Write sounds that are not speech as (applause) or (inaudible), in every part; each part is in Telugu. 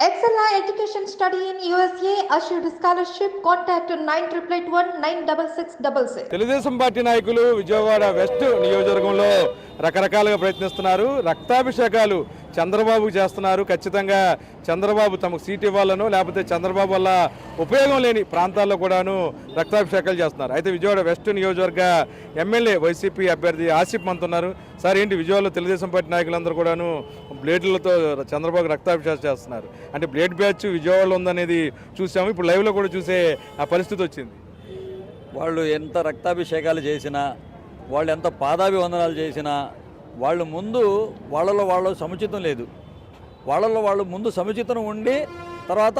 Excella Education Study in USA assured scholarship. Contact 9881 96666. Telugu Desam party నాయకులు విజయవాడ వెస్ట్ నియోజకవర్గంలో రకరకాలుగా ప్రయత్నిస్తున్నారు. రక్తాభిషేకాలు చంద్రబాబు చేస్తున్నారు. ఖచ్చితంగా చంద్రబాబు తమకు సీట్ ఇవ్వాలనో లేకపోతే చంద్రబాబు వల్ల ఉపయోగం లేని ప్రాంతాల్లో కూడాను రక్తాభిషేకాలు చేస్తున్నారు. అయితే విజయవాడ వెస్ట్ నియోజకవర్గ ఎమ్మెల్యే వైసీపీ అభ్యర్థి ఆసిఫ్ మంతున్నారు. సార్ ఏంటి విజయవాడలో తెలుగుదేశం పార్టీ నాయకులందరూ కూడాను బ్లేడ్లతో చంద్రబాబు రక్తాభిషేకం చేస్తున్నారు. అంటే బ్లేడ్ బ్యాచ్ విజయవాడలో ఉందనేది చూసాము. ఇప్పుడు లైవ్లో కూడా చూసే ఆ పరిస్థితి వచ్చింది. వాళ్ళు ఎంత రక్తాభిషేకాలు చేసినా వాళ్ళు ఎంత పాదాభివందనాలు చేసినా వాళ్ళు ముందు వాళ్ళలో వాళ్ళు సముచితం లేదు. వాళ్ళలో వాళ్ళు ముందు సముచితం ఉండి తర్వాత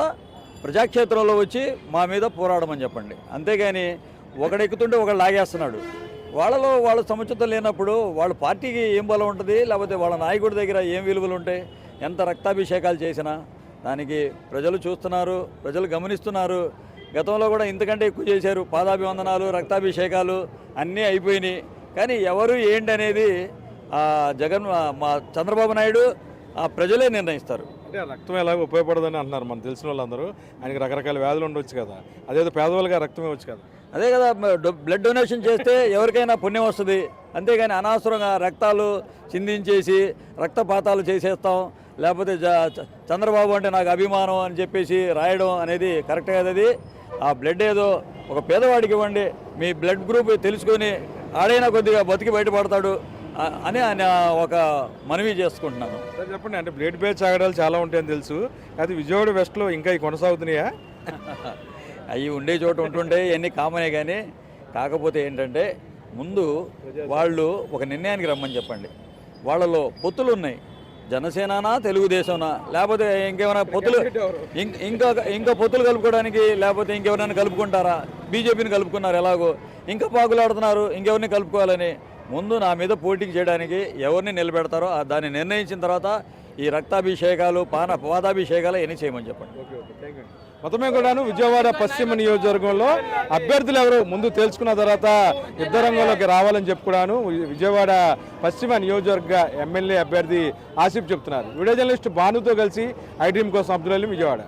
ప్రజాక్షేత్రంలో వచ్చి మా మీద పోరాడమని చెప్పండి. అంతేగాని ఒకడెక్కుతుంటే ఒకడు లాగేస్తున్నాడు. వాళ్ళలో వాళ్ళ సముచితం లేనప్పుడు వాళ్ళ పార్టీకి ఏం బలం ఉంటుంది? లేకపోతే వాళ్ళ నాయకుడి దగ్గర ఏం విలువలు ఉంటాయి? ఎంత రక్తాభిషేకాలు చేసినా దానికి ప్రజలు చూస్తున్నారు ప్రజలు గమనిస్తున్నారు. గతంలో కూడా ఇంతకంటే ఎక్కువ చేశారు. పాదాభివందనాలు రక్తాభిషేకాలు అన్నీ అయిపోయినాయి. కానీ ఎవరు ఏంటి అనేది ఆ, జగన్ మా చంద్రబాబు నాయుడు ఆ ప్రజలే నిర్ణయిస్తారు. అంటే రక్తం ఎలాగో ఉపయోగపడదని అంటున్నారు మనం తెలిసిన వాళ్ళందరూ. ఆయనకి రకరకాల వ్యాధులు ఉండొచ్చు కదా. అదేదో పేదవాళ్ళగా రక్తం ఇవ్వచ్చు కదా. అదే కదా బ్లడ్ డొనేషన్ చేస్తే ఎవరికైనా పుణ్యం వస్తుంది. అంతేగాని అనవసరంగా రక్తాలు చిందించేసి రక్తపాతాలు చేసేస్తాం. లేకపోతే చంద్రబాబు అంటే నాకు అభిమానం అని చెప్పేసి రాయడం అనేది కరెక్ట్ కాదు అది ఆ బ్లడ్ ఏదో ఒక పేదవాడికి ఇవ్వండి. మీ బ్లడ్ గ్రూప్ తెలుసుకొని ఆడైనా కొద్దిగా బతికి బయటపడతాడు అని ఆయన ఒక మనవి చేసుకుంటున్నాను. సార్ చెప్పండి అంటే బ్లేడ్ బ్యాచ్ ఆగడాలు చాలా ఉంటాయని తెలుసు. అది విజయవాడ వెస్ట్లో ఇంకా కొనసాగుతున్నాయా? (laughs) అవి ఉండే చోట ఉంటుండే ఇవన్నీ కామనే కానీ కాకపోతే ఏంటంటే ముందు వాళ్ళు ఒక నిర్ణయానికి రమ్మని చెప్పండి. వాళ్ళలో పొత్తులు ఉన్నాయి. జనసేననా తెలుగుదేశంనా లేకపోతే ఇంకేమైనా పొత్తులు ఇంకా ఇంకా పొత్తులు కలుపుకోవడానికి లేకపోతే ఇంకెవరైనా కలుపుకుంటారా? బీజేపీని కలుపుకున్నారు ఎలాగో. ఇంకా పాకులాడుతున్నారు ఇంకెవరిని కలుపుకోవాలని. ముందు నా మీద పోటీకి చేయడానికి ఎవరిని నిలబెడతారో ఆ దాన్ని నిర్ణయించిన తర్వాత ఈ రక్తాభిషేకాలు పాన పాదాభిషేకాలు ఎన్ని చేయమని చెప్పండి. మొత్తమే కూడాను విజయవాడ పశ్చిమ నియోజకవర్గంలో అభ్యర్థులు ఎవరు ముందు తెలుసుకున్న తర్వాత యుద్ధ రంగంలోకి రావాలని చెప్పుకున్నాను విజయవాడ పశ్చిమ నియోజకవర్గ ఎమ్మెల్యే అభ్యర్థి ఆసిఫ్ చెప్తున్నారు. వీడియో జర్నలిస్ట్ భానుతో కలిసి ఐ డ్రీమ్ కోసం అబ్దుల్ అలీ విజయవాడ.